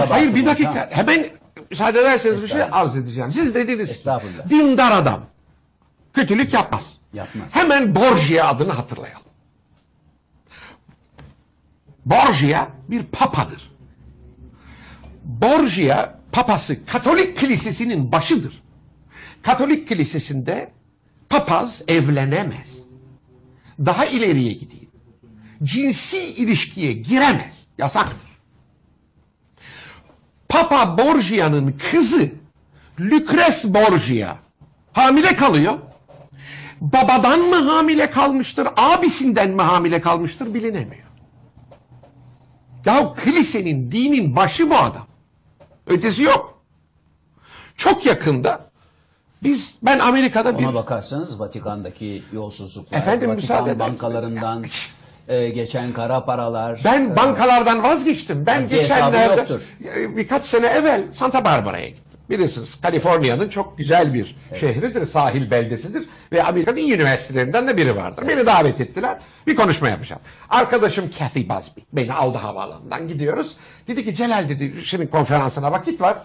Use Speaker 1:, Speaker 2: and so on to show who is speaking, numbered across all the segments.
Speaker 1: Hayır bir dakika.
Speaker 2: hocam.
Speaker 1: Hemen müsaade ederseniz bir şey arz edeceğim. Siz dediniz
Speaker 2: Estağfurullah.
Speaker 1: dindar adam kötülük yapmaz.
Speaker 2: Yapmaz.
Speaker 1: Hemen Borgia adını hatırlayalım. Borgia bir papadır. Borgia papası Katolik kilisesinin başıdır. Katolik kilisesinde papaz evlenemez. Daha ileriye gideyim. Cinsi ilişkiye giremez. Yasaktır. Papa Borgia'nın kızı Lucrece Borgia hamile kalıyor. Babadan mı hamile kalmıştır, abisinden mi hamile kalmıştır bilinemiyor. Ya kilisenin, dinin başı bu adam. Ötesi yok. Çok yakında biz, ben Amerika'da bir...
Speaker 2: Ona bakarsanız Vatikan'daki yolsuzluklar,
Speaker 1: Efendim,
Speaker 2: Vatikan bankalarından e, geçen kara paralar.
Speaker 1: Ben bankalardan vazgeçtim. Ben
Speaker 2: Haddi
Speaker 1: geçenlerde
Speaker 2: yoktur.
Speaker 1: e, birkaç sene evvel Santa Barbara'ya gittim. Bilirsiniz Kaliforniya'nın çok güzel bir şehridir, sahil beldesidir ve Amerika'nın iyi üniversitelerinden de biri vardır. Beni davet ettiler, bir konuşma yapacağım. Arkadaşım Kathy Busby beni aldı havaalanından gidiyoruz. Dedi ki Celal dedi, şimdi konferansına vakit var.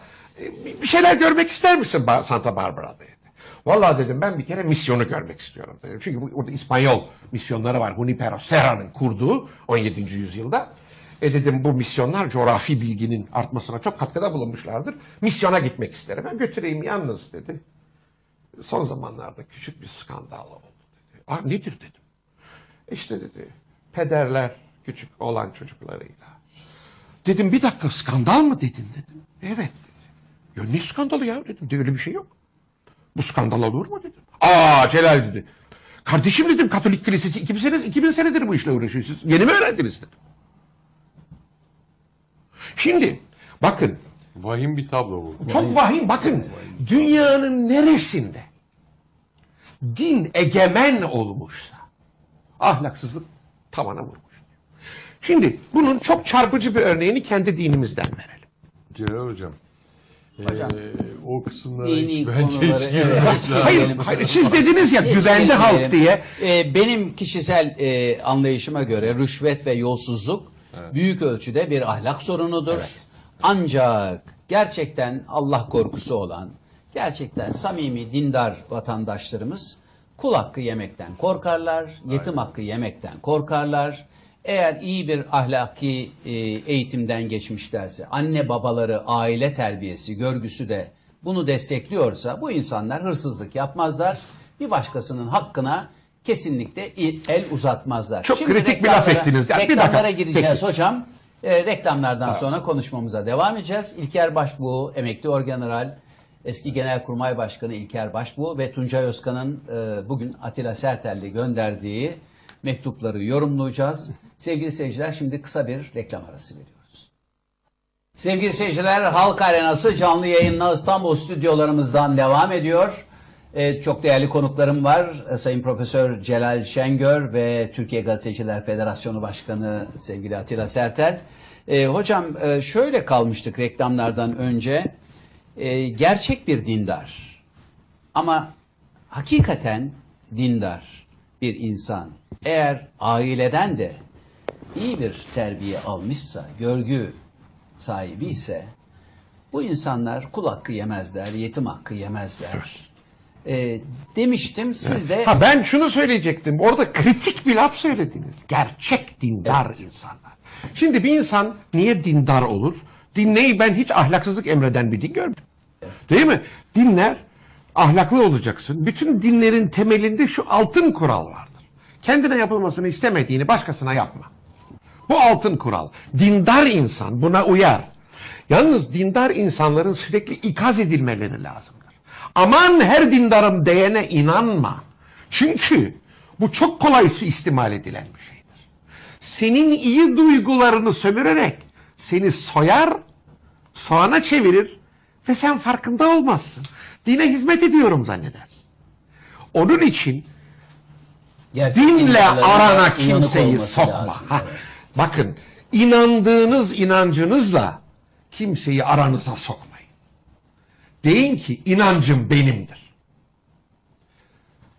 Speaker 1: E, bir- şeyler görmek ister misin Santa Barbara'da dedi. Vallahi dedim ben bir kere misyonu görmek istiyorum dedim. Çünkü bu, orada İspanyol misyonları var. Junipero Serra'nın kurduğu 17. yüzyılda. E dedim bu misyonlar coğrafi bilginin artmasına çok katkıda bulunmuşlardır. Misyona gitmek isterim. Ben götüreyim yalnız dedi. Son zamanlarda küçük bir skandal oldu dedi. Aa, nedir dedim. İşte dedi pederler küçük olan çocuklarıyla. Dedim bir dakika skandal mı dedin dedim. Evet dedi. Ya ne skandalı ya dedim. De, öyle bir şey yok. Bu skandal olur mu dedim. Aa Celal dedi. Kardeşim dedim Katolik Kilisesi 2000, sene, 2000 senedir bu işle uğraşıyor. Siz yeni mi öğrendiniz dedim. Şimdi bakın
Speaker 3: Vahim bir tablo bu.
Speaker 1: çok vahim bakın dünyanın neresinde din egemen olmuşsa ahlaksızlık tavana vurmuştur. Şimdi bunun çok çarpıcı bir örneğini kendi dinimizden verelim.
Speaker 3: Celal Hocam.
Speaker 2: Hocam,
Speaker 3: eee, o kısımlara hiç bence
Speaker 2: konuları,
Speaker 3: hiç
Speaker 2: evet.
Speaker 1: Hayır, hayır siz dediniz ya güvende halk diye.
Speaker 2: E, benim kişisel e, anlayışıma göre rüşvet ve yolsuzluk büyük ölçüde bir ahlak sorunudur. Ancak gerçekten Allah korkusu olan, gerçekten samimi dindar vatandaşlarımız kul hakkı yemekten korkarlar, yetim hakkı yemekten korkarlar. Eğer iyi bir ahlaki e, eğitimden geçmişlerse, anne babaları, aile terbiyesi, görgüsü de bunu destekliyorsa bu insanlar hırsızlık yapmazlar. Bir başkasının hakkına kesinlikle el uzatmazlar.
Speaker 1: Çok kritik bir laf ettiniz. Ya, bir
Speaker 2: reklamlara
Speaker 1: dakika.
Speaker 2: gireceğiz hocam. E, reklamlardan sonra konuşmamıza devam edeceğiz. İlker Başbuğ, emekli orgeneral, eski Genelkurmay Başkanı İlker Başbuğ ve Tuncay Özkan'ın e, bugün Atilla Sertel'le gönderdiği mektupları yorumlayacağız. Sevgili seyirciler şimdi kısa bir reklam arası veriyoruz. Sevgili seyirciler Halk Arenası canlı yayınla İstanbul stüdyolarımızdan devam ediyor. Ee, çok değerli konuklarım var. Ee, Sayın Profesör Celal Şengör ve Türkiye Gazeteciler Federasyonu Başkanı sevgili Atilla Sertel. Ee, hocam e, şöyle kalmıştık reklamlardan önce. Ee, gerçek bir dindar ama hakikaten dindar bir insan eğer aileden de iyi bir terbiye almışsa, görgü sahibi ise bu insanlar kul hakkı yemezler, yetim hakkı yemezler. Ee, demiştim siz de
Speaker 1: Ha ben şunu söyleyecektim. Orada kritik bir laf söylediniz. Gerçek dindar insanlar. Şimdi bir insan niye dindar olur? Dinleyi ben hiç ahlaksızlık emreden bir din görmedim. Değil mi? Dinler ahlaklı olacaksın. Bütün dinlerin temelinde şu altın kural vardır. Kendine yapılmasını istemediğini başkasına yapma. Bu altın kural. Dindar insan buna uyar. Yalnız dindar insanların sürekli ikaz edilmeleri lazımdır. Aman her dindarım diyene inanma. Çünkü bu çok kolay suistimal edilen bir şeydir. Senin iyi duygularını sömürerek seni soyar, soğana çevirir ve sen farkında olmazsın. Dine hizmet ediyorum zannedersin. Onun için
Speaker 2: gerçek
Speaker 1: dinle arana kimseyi sokma.
Speaker 2: lazım.
Speaker 1: Ha,
Speaker 2: Evet.
Speaker 1: Bakın inandığınız inancınızla kimseyi aranıza sokmayın. Deyin ki inancım benimdir.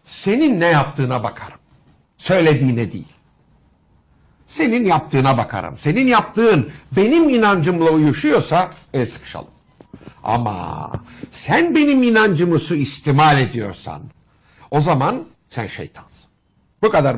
Speaker 1: Senin ne yaptığına bakarım. Söylediğine değil. senin yaptığına bakarım. Senin yaptığın benim inancımla uyuşuyorsa el sıkışalım. Ama sen benim inancımı suistimal ediyorsan o zaman sen şeytansın. Bu kadar